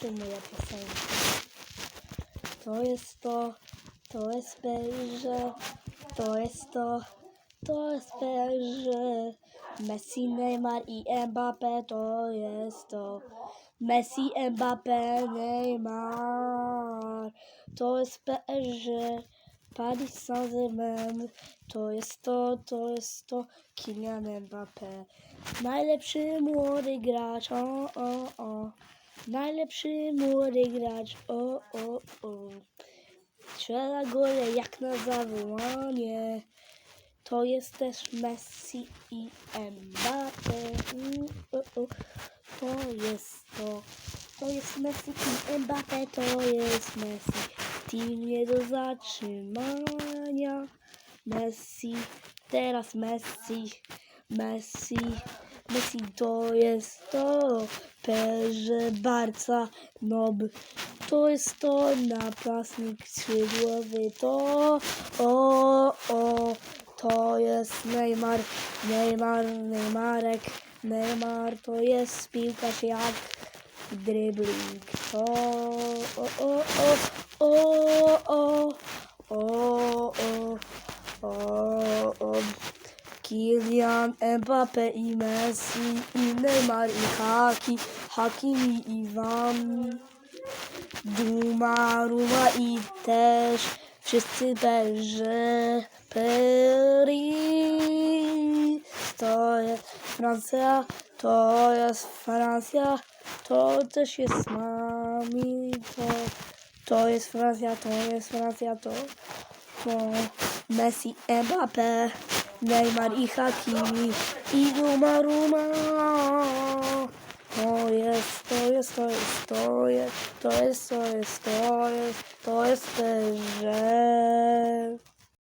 to moja piosenka. To jest to, to jest perze, to jest to, to jest perze. Messi, Neymar i Mbappé to jest to. Messi, Mbappé, Neymar. To jest perze. Paris Saint-Germain. To jest to, to jest to. Kylian Mbappé. Najlepszy młody gracz, o, o, o. Najlepszy młody gracz, o, o, o. Strzela gole jak na zawołanie. To jest też Messi i o. To jest to. To jest Messi i Mbappé, to jest Messi. Team nie do zatrzymania. Messi, teraz Messi, Messi, Messi to jest to. Perze, Barca, Nob. To jest to napastnik skrzydłowy. To, o, o, to jest Neymar, Neymar, Neymarek, Neymar to jest piłkarz jak dribbling. To, o, o, o, o, o, o, o, o, o. Kylian, Mbappé i Messi i Neymar i Haki, Hakimi i Van. Duma, Ruma i też wszyscy Belży, Paris. To jest Francja, to jest Francja, to też jest mami, to, to jest Francja, to jest Francja, to, to Messi, Mbappé, Neymar i Hakimi i Duma, Ruma. To jest, to jest, to jest, to jest, to jest, to jest, to jest, to jest, że